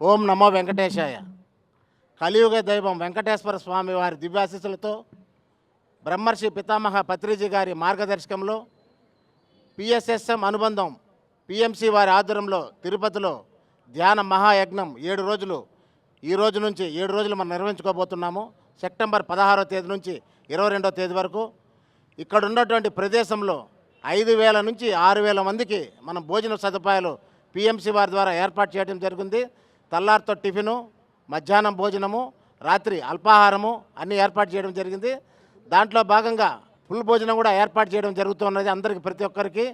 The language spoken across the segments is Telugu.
ఓం నమో వెంకటేశాయ. కలియుగ దైవం వెంకటేశ్వర స్వామి వారి దివ్యాశీస్సులతో బ్రహ్మర్షి పితామహ పత్రిజీ గారి మార్గదర్శకంలో పిఎస్ఎస్ఎం అనుబంధం పిఎంసి వారి ఆధ్వర్యంలో తిరుపతిలో ధ్యాన మహాయజ్ఞం ఏడు రోజులు. ఈ రోజు నుంచి ఏడు రోజులు మనం నిర్వహించుకోబోతున్నాము. సెప్టెంబర్ పదహారో తేదీ నుంచి ఇరవై రెండో తేదీ వరకు. ఇక్కడ ఉన్నటువంటి ప్రదేశంలో ఐదు వేల నుంచి ఆరు వేల మందికి మనం భోజన సదుపాయాలు పిఎంసి వారి ద్వారా ఏర్పాటు చేయడం జరిగింది. తల్లారితో టిఫిను మధ్యాహ్నం భోజనము రాత్రి అల్పాహారము అన్నీ ఏర్పాటు చేయడం జరిగింది. దాంట్లో భాగంగా ఫుల్ భోజనం కూడా ఏర్పాటు చేయడం జరుగుతున్నది అందరికీ ప్రతి ఒక్కరికి.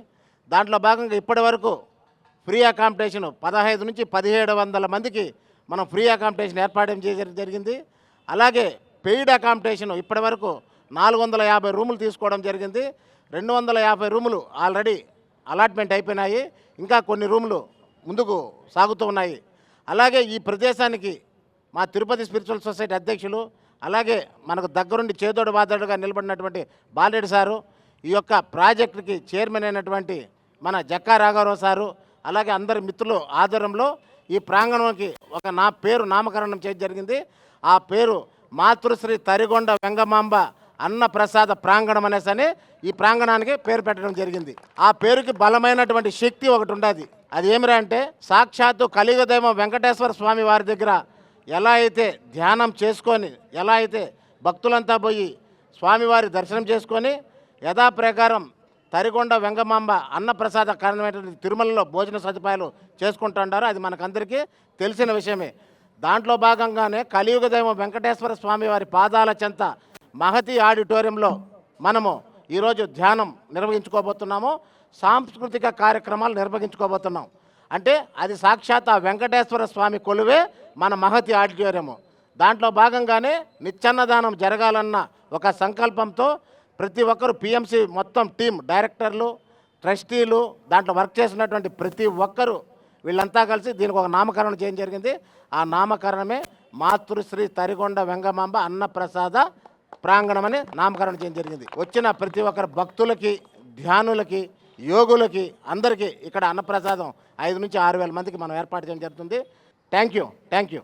దాంట్లో భాగంగా ఇప్పటి వరకు ఫ్రీ అకామిడేషన్ పదహైదు నుంచి పదిహేడు వందల మందికి మనం ఫ్రీ అకామిడేషన్ ఏర్పాటు చేయడం జరిగింది. అలాగే పెయిడ్ అకామిడేషన్ ఇప్పటి వరకు నాలుగు వందల యాభై రూములు తీసుకోవడం జరిగింది. రెండు వందల యాభై రూములు ఆల్రెడీ అలాట్మెంట్ అయిపోయినాయి. ఇంకా కొన్ని రూములు ముందుకు సాగుతూ ఉన్నాయి. అలాగే ఈ ప్రదేశానికి మా తిరుపతి స్పిరిచువల్ సొసైటీ అధ్యక్షులు అలాగే మనకు దగ్గరుండి చేదోడు వాదోడుగా నిలబడినటువంటి బాలరెడ్డి సారు ఈ యొక్క ప్రాజెక్టుకి చైర్మన్ అయినటువంటి మన జక్కా రాఘవరావు సారు అలాగే అందరి మిత్రులు ఆధ్వర్యంలో ఈ ప్రాంగణంకి ఒక నా పేరు నామకరణం చేయడం జరిగింది. ఆ పేరు మాతృశ్రీ తరిగొండ వెంగమాంబ అన్నప్రసాద ప్రాంగణం అనేసి అని ఈ ప్రాంగణానికి పేరు పెట్టడం జరిగింది. ఆ పేరుకి బలమైనటువంటి శక్తి ఒకటి ఉండదు. అది ఏమిరా అంటే సాక్షాత్తు కలియుగదైవం వెంకటేశ్వర స్వామి వారి దగ్గర ఎలా అయితే ధ్యానం చేసుకొని ఎలా అయితే భక్తులంతా పోయి స్వామివారి దర్శనం చేసుకొని యథాప్రకారం తరిగొండ వెంగమాంబ అన్నప్రసాద కారణమైనటువంటి తిరుమలలో భోజన సదుపాయాలు చేసుకుంటుంటారు అది మనకందరికీ తెలిసిన విషయమే. దాంట్లో భాగంగానే కలియుగ దైవం వెంకటేశ్వర స్వామి వారి పాదాల చెంత మహతి ఆడిటోరియంలో మనము ఈరోజు ధ్యానం నిర్వహించుకోబోతున్నాము. సాంస్కృతిక కార్యక్రమాలు నిర్వహించుకోబోతున్నాం. అంటే అది సాక్షాత్ ఆ వెంకటేశ్వర స్వామి కొలువే మన మహతి ఆడిటోరియము. దాంట్లో భాగంగానే నిత్యన్నదానం జరగాలన్న ఒక సంకల్పంతో ప్రతి ఒక్కరు పిఎంసి మొత్తం టీం డైరెక్టర్లు ట్రస్టీలు దాంట్లో వర్క్ చేసినటువంటి ప్రతి ఒక్కరు వీళ్ళంతా కలిసి దీనికి ఒక నామకరణం చేయడం జరిగింది. ఆ నామకరణమే మాతృశ్రీ తరిగొండ వెంగమాంబ అన్నప్రసాద ప్రాంగణం అని నామకరణం చేయడం జరిగింది. వచ్చిన ప్రతి ఒక్కరు భక్తులకి ధ్యానులకి యోగులకి అందరికీ ఇక్కడ అన్నప్రసాదం ఐదు నుంచి ఆరు వేల మందికి మనం ఏర్పాటు చేయడం జరుగుతుంది. Thank you. Thank you.